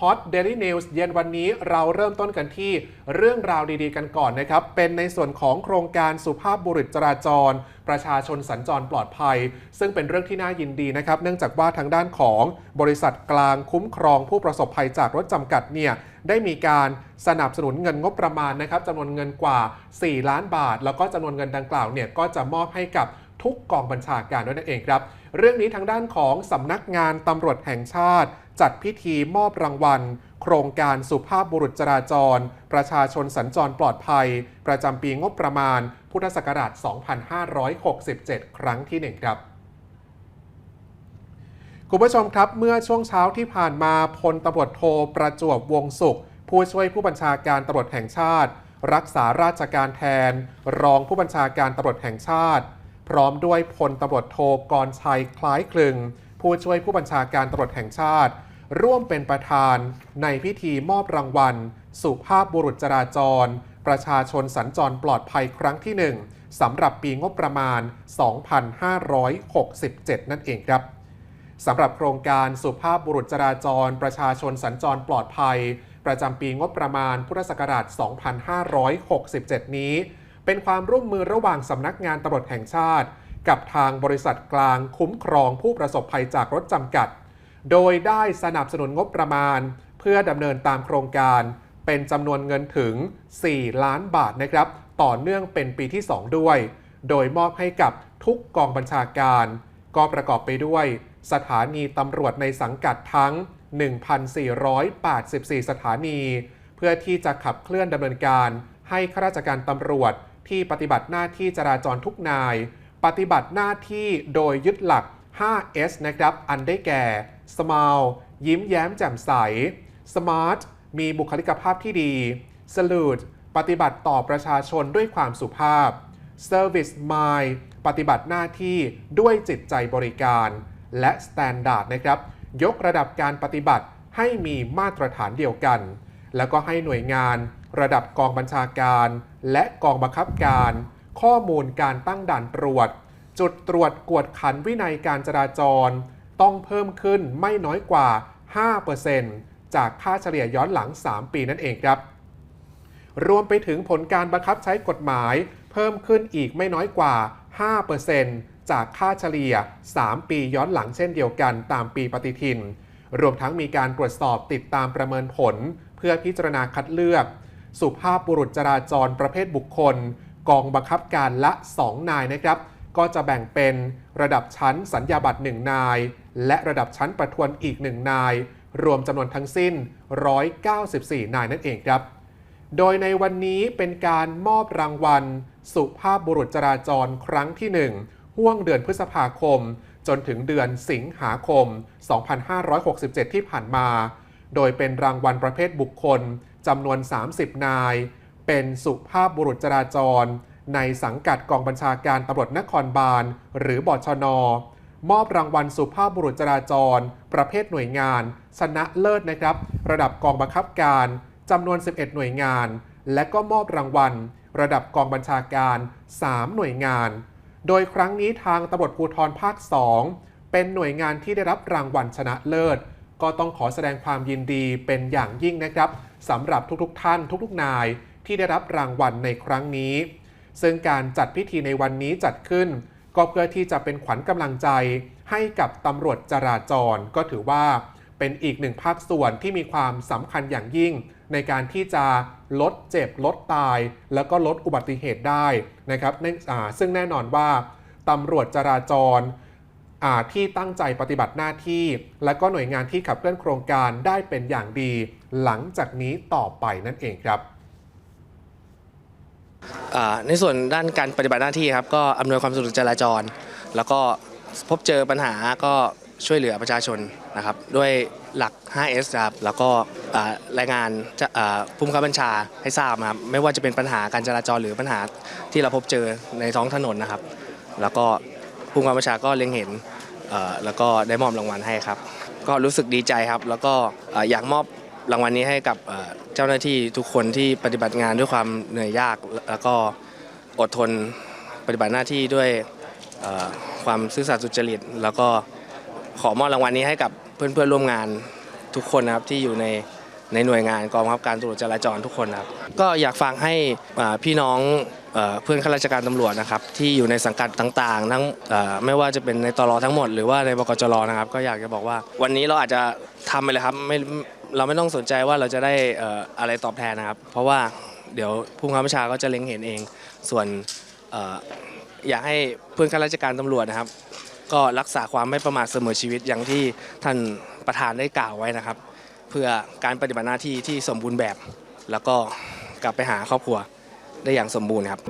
Hot Daily News เย็นวันนี้เราเริ่มต้นกันที่เรื่องราวดีๆกันก่อนนะครับ เป็นในส่วนของโครงการสุภาพบุรุษจราจร ประชาชนสัญจรปลอดภัย ซึ่งเป็นเรื่องที่น่ายินดีนะครับ เนื่องจากว่าทางด้านของบริษัทกลางคุ้มครองผู้ประสบภัยจากรถจำกัดเนี่ยได้มีการสนับสนุนเงินงบประมาณนะครับจำนวนเงินกว่า 4 ล้านบาท แล้วก็จำนวนเงินดังกล่าวเนี่ยก็จะมอบให้กับทุกกองบัญชาการด้วยนั่นเองครับ เรื่องนี้ทางด้านของสำนักงานตำรวจแห่งชาติ จัดพิธีมอบรางวัล โครงการสุภาพบุรุษจราจร ประชาชนสัญจรปลอดภัย ประจำปีงบประมาณ พุทธศักราช 2567 ครั้งที่ 1 ครับคุณผู้ชมครับเมื่อช่วงเช้าที่ผ่านมาพลตำรวจโทประจวบวงศุข ผู้ช่วยผู้บัญชาการตำรวจแห่งชาติ รักษาราชการแทน รองผู้บัญชาการตำรวจแห่งชาติ พร้อมด้วยพลตำรวจโทกรชัยคล้ายคลึง ผู้ช่วยผู้บัญชาการตำรวจแห่งชาติ ร่วมเป็นประธานในพิธีมอบรางวัล สุภาพบุรุษจราจร ประชาชนสัญจรปลอดภัยครั้งที่ 1สำหรับปีงบประมาณ 2567 นั่นเองครับสำหรับโครงการสุภาพบุรุษจราจร ประชาชนสัญจรปลอดภัย ประจำปีงบประมาณพุทธศักราช 2567 นี้ เป็นความร่วมมือระหว่างสำนักงานตำรวจแห่งชาติ กับทางบริษัทกลางคุ้มครองผู้ประสบภัยจากรถจำกัด โดยได้สนับสนุนงบประมาณ เพื่อดำเนินตามโครงการ เป็นจำนวนเงินถึง 4 ล้านบาทนะครับ ต่อเนื่องเป็นปีที่ 2 ด้วย โดยมอบให้กับทุกกองบัญชาการ ก็ประกอบไปด้วย สถานีตำรวจในสังกัดทั้ง 1,484 สถานี เพื่อที่จะขับเคลื่อนดำเนินการให้ข้าราชการตำรวจที่ปฏิบัติหน้าที่จราจรทุกนาย ปฏิบัติหน้าที่โดยยึดหลัก 5S นะครับ อันได้แก่ Smile ยิ้มแย้มแจ่มใส Smart มีบุคลิกภาพที่ดี Salute ปฏิบัติต่อประชาชนด้วยความสุภาพ Service Mind ปฏิบัติหน้าที่ด้วยจิตใจบริการ และ Standard นะครับ ยกระดับการปฏิบัติให้มีมาตรฐานเดียวกัน แล้วก็ให้หน่วยงาน ระดับกองบัญชาการ และกองบังคับการ ข้อมูลการตั้งด่านตรวจ จุดตรวจกวดขันวินัยการจราจร ต้องเพิ่มขึ้นไม่น้อยกว่า 5%จากค่าเฉลี่ยย้อนหลัง 3 ปีนั่นเองครับ รวมไปถึงผลการบังคับใช้กฎหมาย เพิ่มขึ้นอีกไม่น้อยกว่า 5%จากค่าเฉลี่ย 3 ปีย้อนหลังเช่นเดียวกันตามปีปฏิทิน รวมทั้งมีการตรวจสอบติดตามประเมินผล เพื่อพิจารณาคัดเลือก สุภาพบุรุษจราจรประเภทบุคคล กองบังคับการละ 2 นายนะครับ ก็จะแบ่งเป็นระดับชั้นสัญญาบัตร1นาย และระดับชั้นประทวนอีก 1 นาย รวมจำนวนทั้งสิ้น 194 นายนั่นเองครับ โดยในวันนี้เป็นการมอบรางวัล สุภาพบุรุษจราจรครั้งที่ 1 ห่วงเดือนพฤษภาคม จนถึงเดือนสิงหาคม 2567 ที่ผ่านมา โดยเป็นรางวัลประเภทบุคคลจำนวน 30 นาย เป็นสุภาพบุรุษจราจร ในสังกัดกองบัญชาการตำรวจนครบาล หรือบชน มอบรางวัลสุภาพบุรุษจราจร ประเภทหน่วยงาน ชนะเลิศนะครับ ระดับกองบังคับการจำนวน 11 หน่วยงาน และก็มอบรางวัล ระดับกองบัญชาการ 3 หน่วยงาน โดยครั้งนี้ทางตำรวจภูธรภาค 2 เป็นหน่วยงานที่ได้รับรางวัลชนะเลิศ ก็ต้องขอแสดงความยินดีเป็นอย่างยิ่งนะครับสำหรับทุกๆ ท่านทุกๆ นายที่ได้รับรางวัลในครั้งนี้ ซึ่งการจัดพิธีในวันนี้จัดขึ้น ก็เพื่อที่จะเป็นขวัญกำลังใจให้กับตำรวจจราจร ก็ถือว่าเป็นอีกหนึ่งภาคส่วนที่มีความสำคัญอย่างยิ่ง ในการที่จะลดเจ็บลดตาย แล้วก็ลดอุบัติเหตุได้นะครับเนื่องอ่าซึ่งแน่นอนว่าตำรวจจราจรที่ตั้งใจปฏิบัติหน้าที่ และก็หน่วยงานที่ขับเคลื่อนโครงการได้เป็นอย่างดี หลังจากนี้ต่อไปนั่นเองครับ ในส่วนด้านการปฏิบัติหน้าที่ครับก็อำนวยความสะดวกจราจร แล้วก็พบเจอปัญหาก็ช่วยเหลือประชาชนนะครับด้วยหลัก 5S ครับแล้วก็รายงานจะอ่าผู้บังคับบัญชาให้ทราบครับไม่ว่าจะเป็นปัญหาการจราจรหรือปัญหาที่เราพบเจอในท้องถนนนะครับ แล้วก็ผู้บังคับบัญชาก็เล็งเห็นแล้วก็ได้มอบรางวัลให้ครับ ก็รู้สึกดีใจครับ แล้วก็อยากมอบ รางวัลนี้ให้กับเจ้าหน้าที่ทุกคนที่ปฏิบัติงานด้วยความเหนื่อยยาก แล้วก็อดทนปฏิบัติหน้าที่ด้วยความซื่อสัตย์สุจริต แล้วก็ขอมอบรางวัลนี้ให้กับเพื่อนๆร่วมงานทุกคนนะครับที่อยู่ในในหน่วยงานกองบังคับการตำรวจจราจรทุกคนนะครับก็อยากฝากให้พี่น้องเพื่อนข้าราชการตำรวจนะครับที่อยู่ในสังกัดต่างๆ ทั้งไม่ว่าจะเป็นในตลอทั้งหมด หรือว่าในบกจรนะครับ ก็อยากจะบอกว่าวันนี้เราอาจจะทำไปเลยครับไม่ เราไม่ต้องสนใจว่าเราจะได้อะไรตอบแทนนะครับ เพราะว่าเดี๋ยวผู้บังคับบัญชาก็จะเล็งเห็นเอง ส่วนเอ่ออยากให้เพื่อนข้าราชการตำรวจนะครับ ก็รักษาความไม่ประมาทเสมอชีวิตอย่างที่ท่านประธานได้กล่าวไว้นะครับ เพื่อการปฏิบัติหน้าที่ที่สมบูรณ์แบบ แล้วก็กลับไปหาครอบครัวได้อย่างสมบูรณ์ครับ